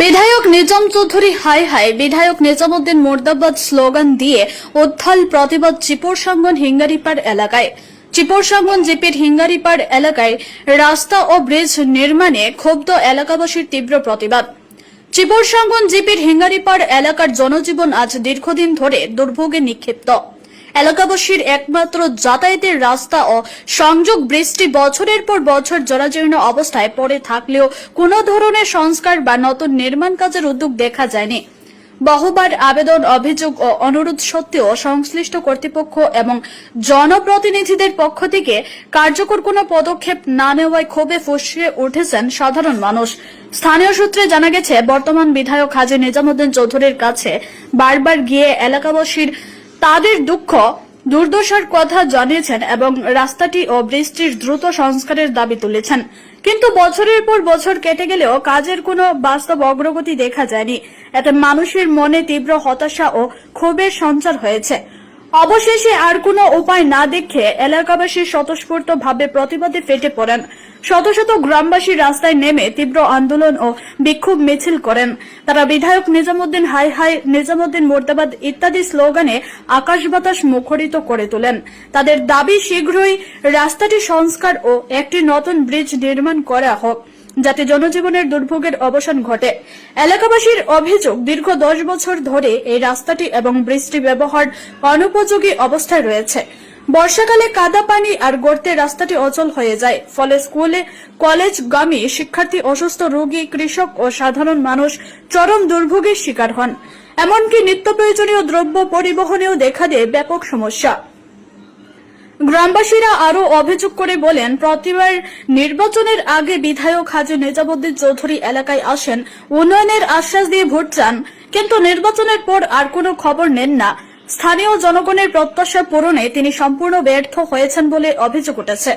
বিধায়ক Nizam Chowdhury, high high, বিধায়ক Nizamuddin মোর্দাবাদ slogan দিয়ে উত্থাল প্রতিবাদ চিপর সাঙ্গন হিঙ্গারিপাড় এলাকায়। চিপর সাঙ্গন জিপির হিঙ্গারিপাড় এলাকায় রাস্তা ও ব্রিজ নির্মাণে ক্ষুব্ধ এলাকাবাসীর তীব্র প্রতিবাদ। চিপর সাঙ্গন জিপির হিঙ্গারিপাড় এলাকার জনজীবন আজ দীর্ঘদিন ধরে দুর্ভোগে নিক্ষিপ্ত। এলাকাবাসীর একমাত্র যাতায়াতের রাস্তা ও সংযোগ বৃষ্টি বছরের পর বছর জরাজীর্ণ অবস্থায় পড়ে থাকলেও কোনো ধরনের সংস্কার বা নতুন নির্মাণ কাজের উদ্যোগ দেখা যায়নি। বহুবার আবেদন, অভিযোগ ও অনুরোধ সত্ত্বেও সংশ্লিষ্ট কর্তৃপক্ষ এবং জনপ্রতিনিধিদের পক্ষ থেকে কার্যকর কোনো পদক্ষেপ না নেওয়ায় ক্ষোভে ফুসে উঠেছেন সাধারণ মানুষ। স্থানীয় সূত্রে জানা গেছে, বর্তমান বিধায়ক হাজী নিজামুদ্দিন চৌধুরীর কাছে বারবার গিয়ে এলাকাবাসীর তাদের দুঃখ, দুর্দশার কথা জানিয়েছেন এবং রাস্তাটি ও বৃষ্টির দ্রুত সংস্কারের দাবি তুলেছেন। কিন্তু বছরের পর বছর কেটে গেলেও কাজের কোনো বাস্তব অগ্রগতি দেখা যায়নি। এতে মানুষের মনে তীব্র হতাশা ও ক্ষোভের সঞ্চার হয়েছে। অবশেষে আর কোনো উপায় না দেখে এলাকাবাসী স্বতঃস্ফূর্ত ভাবে প্রতিবাদে ফেটে পড়েন। শত শত গ্রামবাসী রাস্তায় নেমে তীব্র আন্দোলন ও বিক্ষোভ মিছিল করেন। তারা বিধায়ক নিজামুদ্দিন হাই হাই, নিজামুদ্দিন মোর্দাবাদ ইত্যাদি স্লোগানে আকাশ বাতাস মুখরিত করে তোলেন। তাদের দাবি শীঘ্রই রাস্তাটি সংস্কার ও একটি নতুন ব্রিজ নির্মাণ করা হোক। যাতে জনজীবনের দুর্ভোগের অবসান ঘটে। এলাকাবাসীর অভিযোগ, দীর্ঘ দশ বছর ধরে এই রাস্তাটি এবং বৃষ্টি ব্যবহার অনুপযোগী অবস্থায় রয়েছে। বর্ষাকালে কাদা পানি আর গর্তে রাস্তাটি অচল হয়ে যায়। ফলে স্কুলে, কলেজগামী শিক্ষার্থী, অসুস্থ রোগী, কৃষক ও সাধারণ মানুষ চরম দুর্ভোগের শিকার হন। এমনকি নিত্য প্রয়োজনীয় দ্রব্য পরিবহনেও দেখা দেয় ব্যাপক সমস্যা। গ্রামবাসীরা আরও অভিযোগ করে বলেন, প্রতিবার নির্বাচনের আগে বিধায়ক হাজি নিজামুদ্দিন চৌধুরী এলাকায় আসেন, উন্নয়নের আশ্বাস দিয়ে ভোট চান, কিন্তু নির্বাচনের পর আর কোনো খবর নেন না। স্থানীয় জনগণের প্রত্যাশা পূরণে তিনি সম্পূর্ণ ব্যর্থ হয়েছেন বলে অভিযোগ উঠেছে।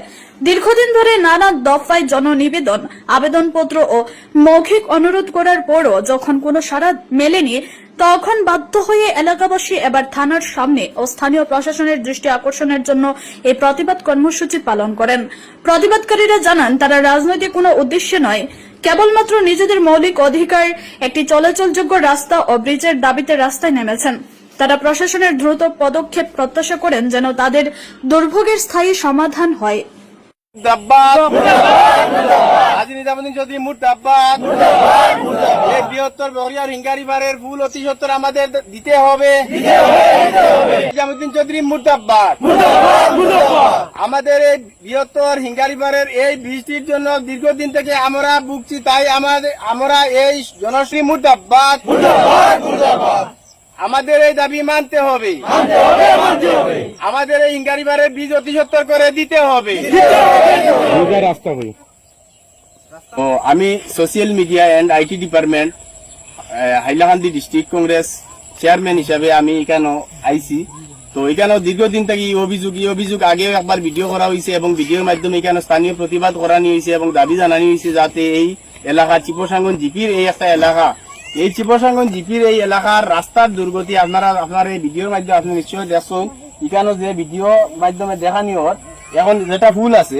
দীর্ঘদিন ধরে নানা দফায় জননিবেদন, আবেদনপত্র ও মৌখিক অনুরোধ করার পরও যখন কোনো সাড়া মেলেনি, তখন বাধ্য হয়ে এলাকাবাসী এবার থানার সামনে ও স্থানীয় প্রশাসনের দৃষ্টি আকর্ষণের জন্য এই প্রতিবাদ কর্মসূচি পালন করেন। প্রতিবাদকারীরা জানান, তারা রাজনৈতিক কোনো উদ্দেশ্যে নয়, কেবলমাত্র নিজেদের মৌলিক অধিকার, একটি চলাচলযোগ্য রাস্তা ও ব্রিজের দাবিতে রাস্তায় নেমেছেন। তারা প্রশাসনের দ্রুত পদক্ষেপ প্রত্যাশা করেন যেন তাদের দুর্ভোগের স্থায়ী সমাধান হয়। বৃহত্তর ভুল অতি সত্তর আমাদের দিতে হবে। নিজামুদ্দিন চৌধুরী মুর্দাবাদ। আমাদের এই বৃহত্তর হিঙ্গারিবারের এই বৃষ্টির জন্য দীর্ঘদিন থেকে আমরা ভুগছি তাই আমাদের আমরা এই জনশ্রী মুর্দাবাদ। আমাদের এই দাবি মানতে হবে। আমাদের এই হিঙ্গারিবারের বীজ অতি সত্তর করে দিতে হবে। ও আমি social media and IT department Hailakandi district Congress chairman হিসাবে আমি এখানে আইছি। তো এখানে দীর্ঘদিন থেকে এই অভিযোগ এই অভিযোগ আগেও একবার ভিডিও করা হয়েছে এবং ভিডিওর মাধ্যমে এখানে স্থানীয় প্রতিবাদ করানি হয়েছে এবং দাবি জানানি হয়েছে যাতে এই এলাকা চিপসাঙ্গন জিপির এই একটা এলাকা এই চিপসাঙ্গন জিপির এই এলাকার রাস্তার দুর্গতি আপনারা আপনার এই ভিডিওর মাধ্যমে আপনি নিশ্চয়ই দেখছেন। এখানে যে ভিডিও মাধ্যমে দেখানি হর এখন যেটা ফুল আছে,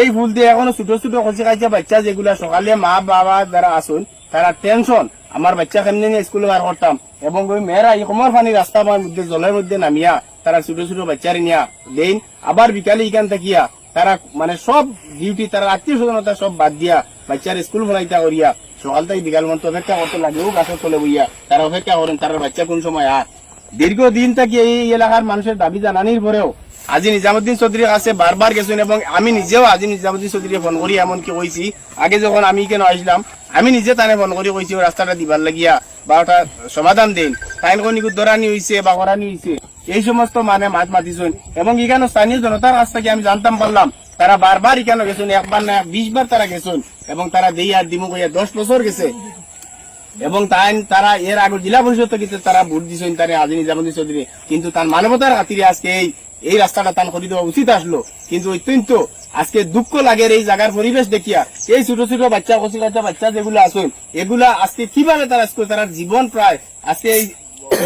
এই ফুল দিয়ে এখনও ছোট ছোট কচি কাচা বাচ্চা যেগুলা সকালে মা, বাবা যারা আসুন তারা টেনশন আমার বাচ্চা কেমনি নিয়ে স্কুলে বার করতাম এবং ওই মেয়েরা এই সময় পানি রাস্তা আমার মধ্যে জলের মধ্যে নামিয়া, তারা ছোট ছোট বাচ্চারে নিয়া। দেন, আবার বিকালে এখান থাকিয়া, তারা মানে সব ডিউটি তারা আত্মীয় স্বজনতা সব বাদ দিয়া বাচ্চার স্কুল ফলাইতা করিয়া সকাল থেকে বিকাল মতো অপেক্ষা করতে লাগেও গাছের তলে বইয়া তারা অপেক্ষা করেন, তার বাচ্চা কোন সময় আর দীর্ঘদিন থেকে এই এলাকার মানুষের দাবি জানানির পরেও আজি নিজামুদ্দিন চৌধুরীর কাছে বারবার গেছেন এবং আমি নিজেও আজি নিজামুদ্দিন চৌধুরী ফোন করি এমনকি কইছি আগে যখন আমি কেন আসলাম আমি নিজে তানে ফোন করি কইছি ও রাস্তাটা দিবার লাগিয়া বা ওটা সমাধান দিন তাইন কোন দরানি হইছে বা করানি হইছে এই সমস্ত মানে মাছ মাতিছেন এবং এখানে স্থানীয় জনতার কাছ থেকে আমি জানতাম পারলাম তারা বারবার এখানে গেছেন একবার না বিশ বার তারা গেছেন। এবং তারা দেই আর দিমু কইয়া দশ বছর গেছে। এবং তাই তারা এর আগে জেলা পরিষদ থেকে তারা ভোট দিছেন তারা আজি নিজামুদ্দিন চৌধুরী। কিন্তু তার মানবতার খাতিরে আজকে এই এই রাস্তাটা তান করে দেওয়া উচিত আসলো। কিন্তু অত্যন্ত আজকে দুঃখ লাগে এই জায়গার পরিবেশ দেখিয়া। এই ছোট ছোট বাচ্চা, কচি কাচ্চা বাচ্চা যেগুলো আসুন এগুলা আজকে কীভাবে তারা আজকে তারা জীবন প্রায় আজকে এই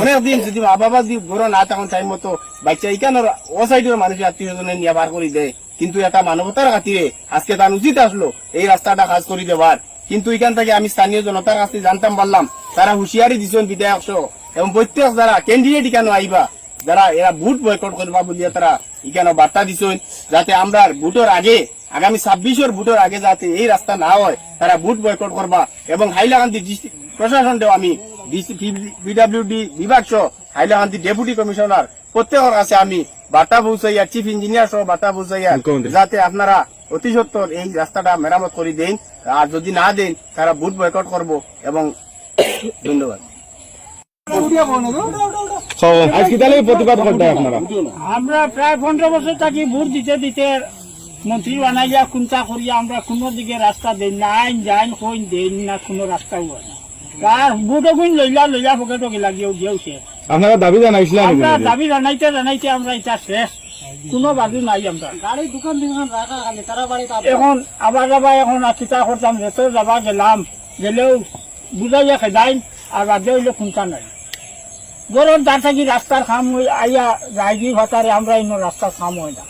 অনেকদিন যদি মা বাবা যদি বড় না তখন টাইম মতো বাচ্চা এখানে ও সাইডের মানুষের আত্মীয় নিয়ে বার করে দেয়। কিন্তু এটা মানবতার খাতিরে আজকে তার উচিত আসলো এই রাস্তাটা কাজ করে দেওয়ার কিন্তু এখান থেকে আমি স্থানীয় জনতার কাছে জানতাম পারলাম তারা হুঁশিয়ারি দিচ্ছেন বিধায়ক সহ এবং প্রত্যেক যারা ক্যান্ডিডেট এখানে আইবা যারা এরা ভোট বয়কট করবা বলিয়া তারা এখানে বার্তা দিচ্ছেন যাতে আমরা ভোটের আগে আগামী ছাব্বিশের ভোটের আগে যাতে এই রাস্তা না হয় তারা ভোট বয়কট করবা এবং হাইলাকান্দি ডিস্ট্রিক্ট প্রশাসনটাও আমি পিডাব্লিউডি বিভাগ সহ হাইলাকান্দি ডেপুটি কমিশনার প্রত্যেকের কাছে আমি বার্তা পৌঁছাইয়া চিফ ইঞ্জিনিয়ার সহ বার্তা পৌঁছাইয়া যাতে আপনারা অতি সত্তর এই রাস্তাটা মেরামত করে দেন। আর যদি না দেন তারা বুট বয়কট করব এবং ধন্যবাদ। আজকে তাহলে প্রতিবাদ করতে আপনারা? আমরা প্রায় পনেরো বছর থাকি ভোট দিতে দিতে মন্ত্রী বানাইয়া খুনতা করিয়া আমরা কোনো দিকে রাস্তা দেন না আইন যাইন কইন দেই না কোনো রাস্তাও হয় না। তার বুট গুণ লইলা লইলা পকেট গিলা গিয়েও গিয়েছে আপনারা দাবি জানাইছিলেন আমরা দাবি জানাইতে জানাইতে আমরা এটা শেষ। কোনো বাজু নাই আমরা। গাড়ি দোকান দোকান রাখা খালি তারা বাড়িতে এখন আবার যাবা এখন আর কিতা করতাম রেতো যাবা গেলাম। গেলেও বুঝাইয়া খেদাইন আর বাদে হইলে খুনতা নাই। গরম তার থাকি রাস্তার খাম হই আইয়া রাইজি ভাতারে আমরা ইনো রাস্তার খাম হয় না।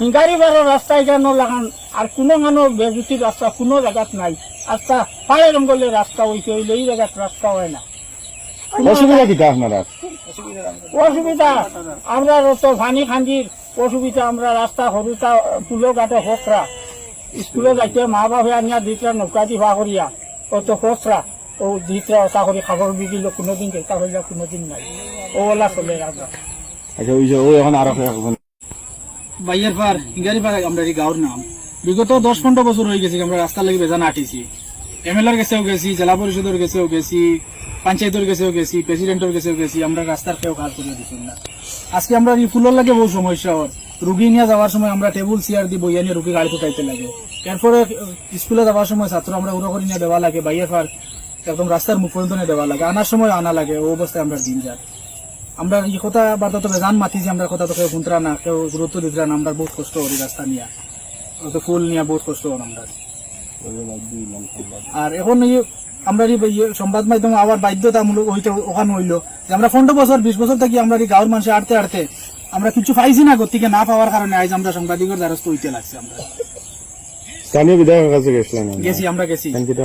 হিঙ্গারি বারো রাস্তা এখানে লাগান আর কোনো গানো বেজুতির রাস্তা কোনো জায়গাত নাই। রাস্তা পায়ে রঙ্গলের রাস্তা হইছে হইলে এই জায়গাত রাস্তা হয় না। অসুবিধা কিটা আপনারা। অসুবিধা। আমরা তো ভানি খান্দির অসুবিধা। আমরা রাস্তা সরুতা পুলো গাটে হোকরা স্কুলে যাইতে মা বাপে আনিয়া দিতরা নৌকা দি ভা করিয়া অত হোকরা ও দিতরা ওটা করে খাবার বিকিল কোনোদিন চেষ্টা করিয়া কোনোদিন নাই। ও ওলা চলে আমরা আচ্ছা ওই যে ও এখন আরও এখন বাইয়ের পার হিঙ্গারি পার আমরা এই গাঁর নাম। বিগত দশ পনেরো বছর হয়ে গেছে আমরা রাস্তা লাগি বেজান আটিছি এমএলআর গেছেও গেছি জেলা পরিষদের গেছেও গেছি। পঞ্চায়েতের গেছেও গেছি প্রেসিডেন্টের গেছেও গেছি আমরা রাস্তার কেউ কাজ করে দিচ্ছি না। আজকে আমরা এই ফুলের লাগে বহু সমস্যা হয় রুগী নিয়ে যাওয়ার সময় আমরা টেবুল চেয়ার দিয়ে বইয়া নিয়ে রুগী গাড়ি উঠাইতে লাগে। এরপরে স্কুলে যাওয়ার সময় ছাত্র আমরা উড়ো করে নিয়ে দেওয়া লাগে বাইয়ের পার একদম রাস্তার মুখ পর্যন্ত নিয়ে দেওয়া লাগে। আনার সময় আনা লাগে ও অবস্থায় আমরা দিন যায় আমরা এই কথা বার্তা তো জান মাতি যে আমরা কথা তো কেউ শুনতরা না কেউ গুরুত্ব দিতরা না আমরা বহুত কষ্ট করি রাস্তা নিয়ে। তো ফুল নিয়ে বহুত কষ্ট করি আমরা। আর এখন এই আমরা ইয়ে সংবাদ মাধ্যম আবার বাধ্যতামূলক হইতে ওখানে হইল। যে আমরা পনেরো বছর বিশ বছর থাকি আমরা মানুষে আমরা কিছু পাইছি না গতিকে না পাওয়ার কারণে আজ আমরা সাংবাদিকের দ্বারস্থ হইতে লাগছে আমরা। স্থানীয় বিধায়কের কাছে গেছিলেন গেছি আমরা গেছি। সংকিতা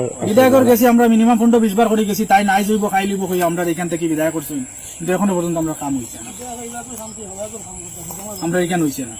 গেছি আমরা মিনিমাম পনেরো বিশ বার করে গেছি তাই নাই জৈব খাই লিব আমরা এখান থেকে বিদায় করছি। কিন্তু এখনও পর্যন্ত আমরা কাম হইছে না। আমরা এখানে হইছে না।